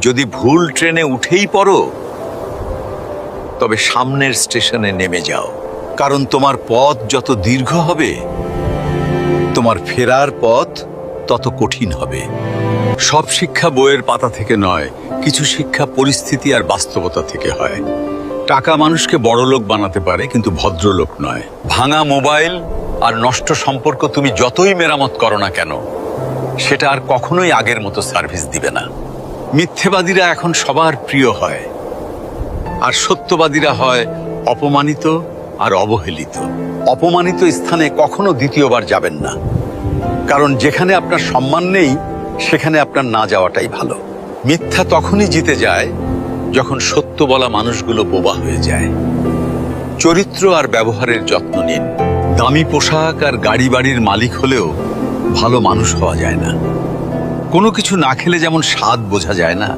যদি ভুল ট্রেনে উঠেই পড়ো, তবে সামনের স্টেশনে নেমে যাও। কারণ তোমার পথ যত দীর্ঘ হবে, তোমার ফেরার পথ তত কঠিন হবে। সব শিক্ষা বইয়ের পাতা থেকে নয়, কিছু শিক্ষা পরিস্থিতি আর বাস্তবতা থেকে হয়। টাকা মানুষকে বড়লোক বানাতে পারে, কিন্তু ভদ্রলোক নয়। ভাঙা মোবাইল আর নষ্ট সম্পর্ক তুমি যতই মেরামত করো না কেন, সেটা আর কখনোই আগের মতো সার্ভিস দিবে না। মিথ্যেবাদীরা এখন সবার প্রিয় হয়, আর সত্যবাদীরা হয় অপমানিত আর অবহেলিত। অপমানিত স্থানে কখনো দ্বিতীয়বার যাবেন না, কারণ যেখানে আপনার সম্মান নেই, সেখানে আপনার না যাওয়াটাই ভালো। মিথ্যা তখনই জিতে যায় যখন সত্য বলা মানুষগুলো বোবা হয়ে যায়। চরিত্র আর ব্যবহারের যত্ন নিন। দামি পোশাক আর গাড়ি বাড়ির মালিক হলেও ভালো মানুষ হওয়া যায় না। কোনো কিছু না খেলে যেমন স্বাদ বোঝা যায় না।